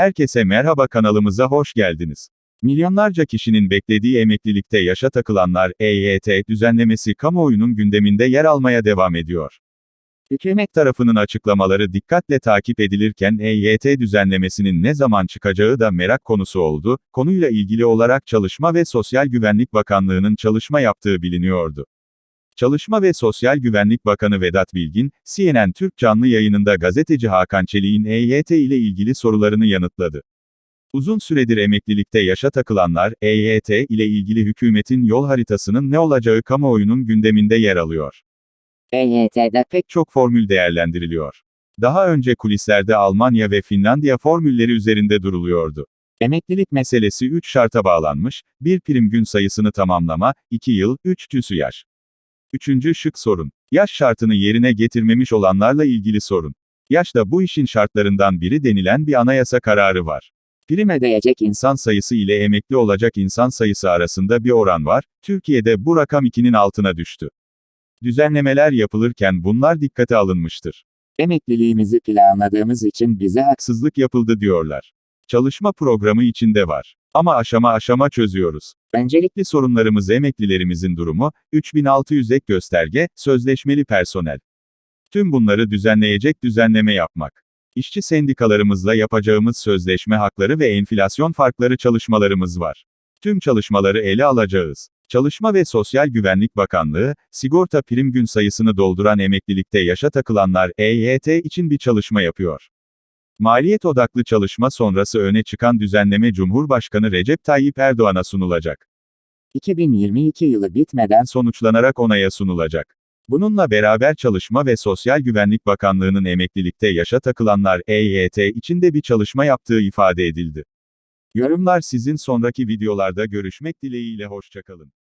Herkese merhaba kanalımıza hoş geldiniz. Milyonlarca kişinin beklediği emeklilikte yaşa takılanlar, EYT düzenlemesi kamuoyunun gündeminde yer almaya devam ediyor. Hükümet tarafının açıklamaları dikkatle takip edilirken EYT düzenlemesinin ne zaman çıkacağı da merak konusu oldu. Konuyla ilgili olarak Çalışma ve Sosyal Güvenlik Bakanlığı'nın çalışma yaptığı biliniyordu. Çalışma ve Sosyal Güvenlik Bakanı Vedat Bilgin, CNN Türk canlı yayınında gazeteci Hakan Çelik'in EYT ile ilgili sorularını yanıtladı. Uzun süredir emeklilikte yaşa takılanlar, EYT ile ilgili hükümetin yol haritasının ne olacağı kamuoyunun gündeminde yer alıyor. EYT'de Pek çok formül değerlendiriliyor. Daha önce kulislerde Almanya ve Finlandiya formülleri üzerinde duruluyordu. Emeklilik meselesi 3 şarta bağlanmış, 1 prim gün sayısını tamamlama, 2 yıl, 3 tüsü yaş. Üçüncü şık sorun. Yaş şartını yerine getirmemiş olanlarla ilgili sorun. Yaş da bu işin şartlarından biri denilen bir anayasa kararı var. Prim ödeyecek insan sayısı ile emekli olacak insan sayısı arasında bir oran var, Türkiye'de bu rakam 2'nin altına düştü. Düzenlemeler yapılırken bunlar dikkate alınmıştır. emekliliğimizi planladığımız için bize hak Haksızlık yapıldı diyorlar. Çalışma programı içinde var. Ama aşama aşama çözüyoruz. Öncelikli sorunlarımız emeklilerimizin durumu, 3600 ek gösterge, sözleşmeli personel. Tüm bunları düzenleyecek düzenleme yapmak. İşçi sendikalarımızla yapacağımız sözleşme hakları ve enflasyon farkları çalışmalarımız var. Tüm çalışmaları ele alacağız. Çalışma ve Sosyal Güvenlik Bakanlığı, sigorta prim gün sayısını dolduran emeklilikte yaşa takılanlar EYT için bir çalışma yapıyor. Maliyet odaklı çalışma sonrası öne çıkan düzenleme Cumhurbaşkanı Recep Tayyip Erdoğan'a sunulacak. 2022 yılı bitmeden Sonuçlanarak onaya sunulacak. Bununla beraber Çalışma ve Sosyal Güvenlik Bakanlığı'nın emeklilikte yaşa takılanlar EYT için de bir çalışma yaptığı ifade edildi. Yorumlar sizin sonraki videolarda görüşmek dileğiyle hoşçakalın.